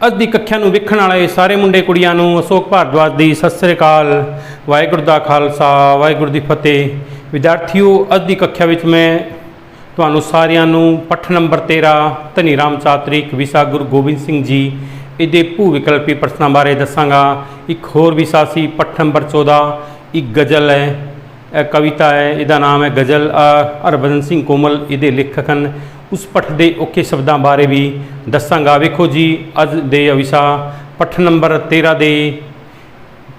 ਅੱਜ ਦੀ ਕੱਖਿਆ ਨੂੰ ਵੇਖਣ ਵਾਲੇ ਸਾਰੇ ਮੁੰਡੇ ਕੁੜੀਆਂ ਨੂੰ ਅਸ਼ੋਕ ਭਾਰਦਵਾਜ ਦੀ ਸਤਿ ਸ੍ਰੀ ਅਕਾਲ, ਵਾਹਿਗੁਰੂ ਦਾ ਖਾਲਸਾ, ਵਾਹਿਗੁਰੂ ਦੀ ਫਤਿਹ। ਵਿਦਿਆਰਥੀਓ, ਅੱਜ ਦੀ ਕੱਖਿਆ ਵਿੱਚ ਮੈਂ ਤੁਹਾਨੂੰ ਸਾਰਿਆਂ ਨੂੰ ਪੱਠ ਨੰਬਰ 13 ਧਨੀ ਰਾਮ ਚਾਤਰਿਕ, ਵਿਸਾ ਗੁਰੂ ਗੋਬਿੰਦ ਸਿੰਘ ਜੀ, ਇਹਦੇ ਭੂ ਵਿਕਲਪੀ ਪ੍ਰਸ਼ਨਾਂ ਬਾਰੇ ਦੱਸਾਂਗਾ। ਇੱਕ ਹੋਰ ਵਿਸਾ ਸੀ, ਪੱਠ ਨੰਬਰ 14 ਇੱਕ ਗਜ਼ਲ ਹੈ, ਇਹ ਕਵਿਤਾ ਹੈ, ਇਹਦਾ ਨਾਮ ਹੈ ਗਜ਼ਲ ਹਰਭਜਨ ਸਿੰਘ ਕੋਮਲ, ਇਹਦੇ ਲੇਖਕ ਹਨ। ਉਸ ਪੱਠ ਦੇ ਔਖੇ ਸ਼ਬਦਾਂ ਬਾਰੇ ਵੀ ਦੱਸਾਂਗਾ। ਵੇਖੋ ਜੀ, ਅੱਜ ਦੇ ਅਵਿਸ਼ਾ, ਪੱਠ ਨੰਬਰ 13 ਦੇ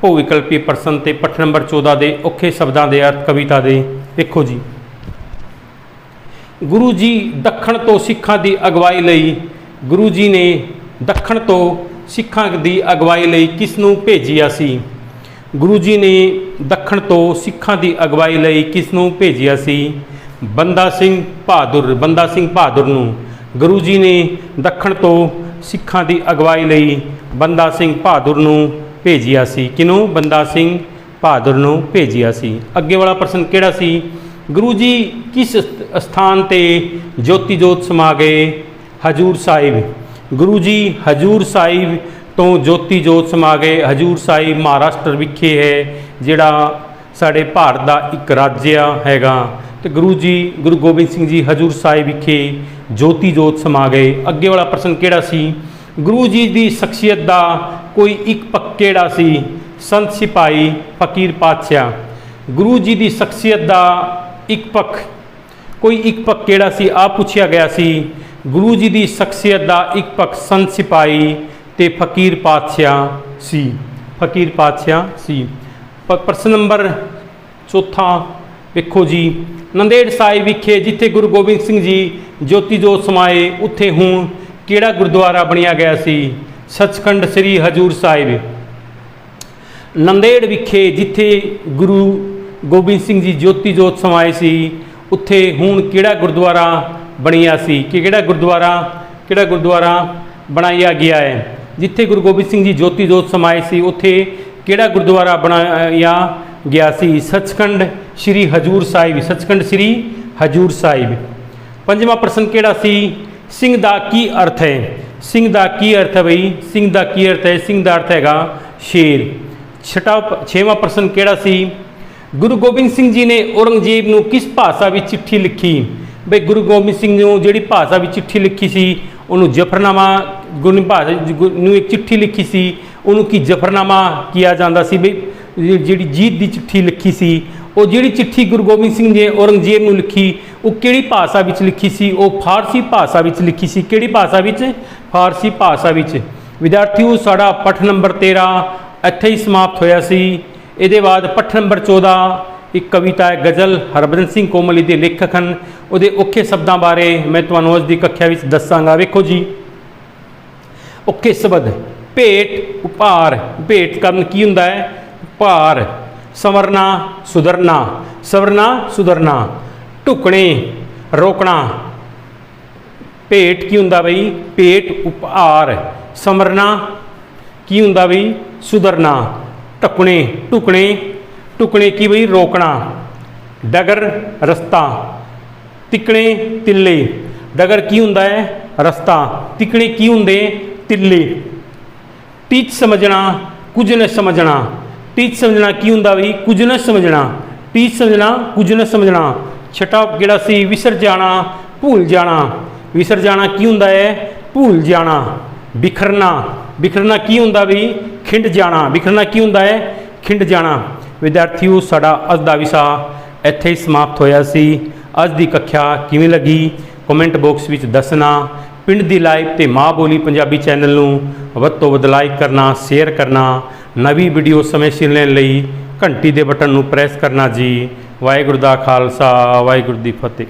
ਭੂ ਵਿਕਲਪੀ ਪ੍ਰਸ਼ਨ ਤੇ ਪੱਠ ਨੰਬਰ 14 ਦੇ ਔਖੇ ਸ਼ਬਦਾਂ ਦੇ ਅਰਥ ਕਵਿਤਾ ਦੇ। ਵੇਖੋ ਜੀ। ਗੁਰੂ ਜੀ ਦੱਖਣ ਤੋਂ ਸਿੱਖਾਂ ਦੀ ਅਗਵਾਈ ਲਈ, ਗੁਰੂ ਜੀ ਨੇ ਦੱਖਣ ਤੋਂ ਸਿੱਖਾਂ ਦੀ ਅਗਵਾਈ ਲਈ ਕਿਸ ਨੂੰ ਭੇਜਿਆ ਸੀ? ਗੁਰੂ ਜੀ ਨੇ ਦੱਖਣ ਤੋਂ ਸਿੱਖਾਂ ਦੀ ਅਗਵਾਈ ਲਈ ਕਿਸ ਨੂੰ ਭੇਜਿਆ ਸੀ? ਬੰਦਾ ਸਿੰਘ ਬਹਾਦਰ, ਬੰਦਾ ਸਿੰਘ ਬਹਾਦਰ ਨੂੰ ਗੁਰੂ ਜੀ ਨੇ ਦੱਖਣ ਤੋਂ ਸਿੱਖਾਂ ਦੀ ਅਗਵਾਈ ਲਈ ਬੰਦਾ ਸਿੰਘ ਬਹਾਦਰ ਨੂੰ ਭੇਜਿਆ ਸੀ। ਕਿਨੂੰ ਬੰਦਾ ਸਿੰਘ ਬਹਾਦਰ ਨੂੰ ਭੇਜਿਆ ਸੀ। ਅੱਗੇ ਵਾਲਾ ਪ੍ਰਸ਼ਨ ਕਿਹੜਾ ਸੀ? ਗੁਰੂ ਜੀ ਕਿਸ ਸਥ- ਸਥਾਨ ਤੇ ਜੋਤੀ ਜੋਤ ਸਮਾ ਗਏ? ਹਜੂਰ ਸਾਹਿਬ। ਗੁਰੂ ਜੀ ਹਜੂਰ ਸਾਹਿਬ ਤੋਂ ਜੋਤੀ ਜੋਤ ਸਮਾ ਗਏ। ਹਜੂਰ ਸਾਹਿਬ ਮਹਾਰਾਸ਼ਟਰ ਵਿਖੇ ਹੈ, ਜਿਹੜਾ ਸਾਡੇ ਭਾਰਤ ਦਾ ਇੱਕ ਰਾਜ ਹੈਗਾ। ਤੇ ਗੁਰੂ ਜੀ, ਗੁਰੂ ਗੋਬਿੰਦ ਸਿੰਘ ਜੀ ਹਜੂਰ ਸਾਹਿਬ ਵਿਖੇ ਜੋਤੀ ਜੋਤ ਸਮਾ ਗਏ। ਅੱਗੇ ਵਾਲਾ ਪ੍ਰਸ਼ਨ ਕਿਹੜਾ ਸੀ? ਗੁਰੂ ਜੀ ਦੀ ਸ਼ਖਸੀਅਤ ਦਾ ਕੋਈ ਇੱਕ ਪੱਖ ਕਿਹੜਾ ਸੀ? ਸੰਤ ਸਿਪਾਹੀ ਫਕੀਰ ਪਾਤਸ਼ਾਹ। ਗੁਰੂ ਜੀ ਦੀ ਸ਼ਖਸੀਅਤ ਦਾ ਇੱਕ ਪੱਖ ਕੋਈ ਇੱਕ ਪੱਖ ਕਿਹੜਾ ਸੀ? ਆ ਪੁੱਛਿਆ ਗਿਆ ਸੀ। ਗੁਰੂ ਜੀ ਦੀ ਸ਼ਖਸੀਅਤ ਦਾ ਇੱਕ ਪੱਖ ਸੰਤ ਸਿਪਾਹੀ ਤੇ ਫਕੀਰ ਪਾਤਸ਼ਾਹ ਸੀ। ਫਕੀਰ ਪਾਤਸ਼ਾਹ ਸੀ। ਪ- ਪ੍ਰਸ਼ਨ ਨੰਬਰ ਚੌਥਾ ਵੇਖੋ ਜੀ, ਨੰਦੇੜ ਸਾਹਿਬ ਵਿਖੇ ਜਿੱਥੇ ਗੁਰੂ ਗੋਬਿੰਦ ਸਿੰਘ ਜੀ ਜੋਤੀ ਜੋਤ ਸਮਾਏ ਉੱਥੇ ਹੁਣ ਕਿਹੜਾ ਗੁਰਦੁਆਰਾ ਬਣਿਆ ਗਿਆ ਸੀ? ਸੱਚਖੰਡ ਸ੍ਰੀ ਹਜੂਰ ਸਾਹਿਬ। ਨੰਦੇੜ ਵਿਖੇ ਜਿੱਥੇ ਗੁਰੂ ਗੋਬਿੰਦ ਸਿੰਘ ਜੀ ਜੋਤੀ ਜੋਤ ਸਮਾਏ ਸੀ, ਉੱਥੇ ਹੁਣ ਕਿਹੜਾ ਗੁਰਦੁਆਰਾ ਬਣਿਆ ਸੀ? ਕਿ ਕਿਹੜਾ ਗੁਰਦੁਆਰਾ ਕਿਹੜਾ ਗੁਰਦੁਆਰਾ ਬਣਾਇਆ ਗਿਆ ਹੈ? ਜਿੱਥੇ ਗੁਰੂ ਗੋਬਿੰਦ ਸਿੰਘ ਜੀ ਜੋਤੀ ਜੋਤ ਸਮਾਏ ਸੀ, ਉੱਥੇ ਕਿਹੜਾ ਗੁਰਦੁਆਰਾ ਬਣਾਇਆ ਗਿਆ ਸੀ ਸੱਚਖੰਡ ਸ੍ਰੀ ਹਜੂਰ ਸਾਹਿਬ, ਸੱਚਖੰਡ ਸ੍ਰੀ ਹਜੂਰ ਸਾਹਿਬ। ਪੰਜਵਾਂ ਪ੍ਰਸ਼ਨ ਕਿਹੜਾ ਸੀ? ਸਿੰਘ ਦਾ ਕੀ ਅਰਥ ਹੈ? ਸਿੰਘ ਦਾ ਕੀ ਅਰਥ ਹੈ ਬਈ? ਸਿੰਘ ਦਾ ਕੀ ਅਰਥ ਹੈ? ਸਿੰਘ ਦਾ ਅਰਥ ਹੈਗਾ ਸ਼ੇਰ। ਛਟਾ ਛੇਵਾਂ ਪ੍ਰਸ਼ਨ ਕਿਹੜਾ ਸੀ? ਗੁਰੂ ਗੋਬਿੰਦ ਸਿੰਘ ਜੀ ਨੇ ਔਰੰਗਜ਼ੇਬ ਨੂੰ ਕਿਸ ਭਾਸ਼ਾ ਵਿੱਚ ਚਿੱਠੀ ਲਿਖੀ? ਬਈ ਗੁਰੂ ਗੋਬਿੰਦ ਸਿੰਘ ਨੂੰ ਜਿਹੜੀ ਭਾਸ਼ਾ ਵਿੱਚ ਚਿੱਠੀ ਲਿਖੀ ਸੀ, ਉਹਨੂੰ ਜਫਰਨਾਮਾ ਗੁਰੂ ਭਾਸ਼ਾ, ਗੁ- ਨੂੰ ਇੱਕ ਚਿੱਠੀ ਲਿਖੀ ਸੀ, ਉਹਨੂੰ ਕੀ ਜਫਰਨਾਮਾ ਕਿਹਾ ਜਾਂਦਾ ਸੀ? ਬਈ ਜਿਹੜੀ ਜੀਤ ਦੀ ਚਿੱਠੀ ਲਿਖੀ ਸੀ, ਉਹ ਜਿਹੜੀ ਚਿੱਠੀ ਗੁਰੂ ਗੋਬਿੰਦ ਸਿੰਘ ਜੀ ਨੇ ਔਰੰਗਜ਼ੇਬ ਨੂੰ ਲਿਖੀ, ਉਹ ਕਿਹੜੀ ਭਾਸ਼ਾ ਵਿੱਚ ਲਿਖੀ ਸੀ? ਉਹ ਫਾਰਸੀ ਭਾਸ਼ਾ ਵਿੱਚ ਲਿਖੀ ਸੀ। ਕਿਹੜੀ ਭਾਸ਼ਾ ਵਿੱਚ? ਫਾਰਸੀ ਭਾਸ਼ਾ ਵਿੱਚ। ਵਿਦਿਆਰਥੀਓ, ਸਾਡਾ ਪਠ ਨੰਬਰ 13 ਇੱਥੇ ਹੀ ਸਮਾਪਤ ਹੋਇਆ ਸੀ। ਇਹਦੇ ਬਾਅਦ ਪਠ ਨੰਬਰ 14 ਇੱਕ ਕਵਿਤਾ ਹੈ ਗਜ਼ਲ ਹਰਭਜਨ ਸਿੰਘ ਕੋਮਲੀ ਦੇ ਲੇਖਕ ਹਨ। ਉਹਦੇ ਔਖੇ ਸ਼ਬਦਾਂ ਬਾਰੇ ਮੈਂ ਤੁਹਾਨੂੰ ਅੱਜ ਦੀ ਕੱਖਿਆ ਵਿੱਚ ਦੱਸਾਂਗਾ। ਵੇਖੋ ਜੀ। ਔਖੇ ਸ਼ਬਦ, ਭੇਟ, ਉਪਾਰ। ਭੇਟ ਕਰਨ ਕੀ ਹੁੰਦਾ ਹੈ? ਉਪਾਰ ਸਵਰਨਾ, ਸੁਧਰਨਾ ਸਵਰਨਾ, ਸੁਧਰਨਾ, ਢੁਕਣੇ, ਰੋਕਣਾ। ਪੇਟ ਕੀ ਹੁੰਦਾ ਬਈ? ਪੇਟ ਉਪਹਾਰ, ਸਮਰਨਾ ਕੀ ਹੁੰਦਾ ਬਈ? ਸੁਧਰਨਾ। ਟਕਣੇ ਟੁਕਣੇ ਟੁਕਣੇ ਕੀ ਬਈ? ਰੋਕਣਾ। ਡਗਰ, ਰਸਤਾ। ਤਿਕਣੇ, ਤਿੱਲੇ। ਡਗਰ ਕੀ ਹੁੰਦਾ ਹੈ? ਰਸਤਾ। ਤਿਕਣੇ ਕੀ ਹੁੰਦੇ? ਤਿੱਲੇ। ਟੀਚ ਸਮਝਣਾ, ਕੁਝ न ਸਮਝਣਾ। ਟੀਚ ਸਮਝਣਾ ਕੀ ਹੁੰਦਾ ਵੀ ਕੁਝ ਨਾ ਸਮਝਣਾ ਟੀਚ ਸਮਝਣਾ, ਕੁਝ ਨਾ ਸਮਝਣਾ। ਛਟਾ ਜਿਹੜਾ ਸੀ ਵਿਸਰ ਜਾਣਾ, ਭੁੱਲ ਜਾਣਾ। ਵਿਸਰ ਜਾਣਾ ਕੀ ਹੁੰਦਾ ਹੈ? ਭੁੱਲ ਜਾਣਾ। ਬਿਖਰਨਾ। ਬਿਖਰਨਾ ਕੀ ਹੁੰਦਾ ਵੀ? ਖਿੰਡ ਜਾਣਾ। ਬਿਖਰਨਾ ਕੀ ਹੁੰਦਾ ਹੈ? ਖਿੰਡ ਜਾਣਾ। ਵਿਦਿਆਰਥੀਓ, ਸਾਡਾ ਅੱਜ ਦਾ ਵਿਸ਼ਾ ਇੱਥੇ ਹੀ ਸਮਾਪਤ ਹੋਇਆ ਸੀ। ਅੱਜ ਦੀ ਕੱਖਿਆ ਕਿਵੇਂ ਲੱਗੀ? ਕਮੈਂਟ ਬਾਕਸ ਵਿੱਚ ਦੱਸਣਾ। ਪਿੰਡ ਦੀ ਲਾਈਵ ਤੇ ਮਾਂ ਬੋਲੀ ਪੰਜਾਬੀ ਚੈਨਲ ਨੂੰ ਵੱਧ ਤੋਂ ਵੱਧ ਲਾਈਕ ਕਰਨਾ ਸ਼ੇਅਰ ਕਰਨਾ। ਨਵੀਂ ਵੀਡੀਓ ਸਮੇਂ ਸਿਰ ਲੈਣ ਲਈ ਘੰਟੀ ਦੇ ਬਟਨ ਨੂੰ ਪ੍ਰੈਸ ਕਰਨਾ ਜੀ। ਵਾਹਿਗੁਰੂ ਦਾ ਖਾਲਸਾ, ਵਾਹਿਗੁਰੂ ਦੀ ਫਤਿਹ।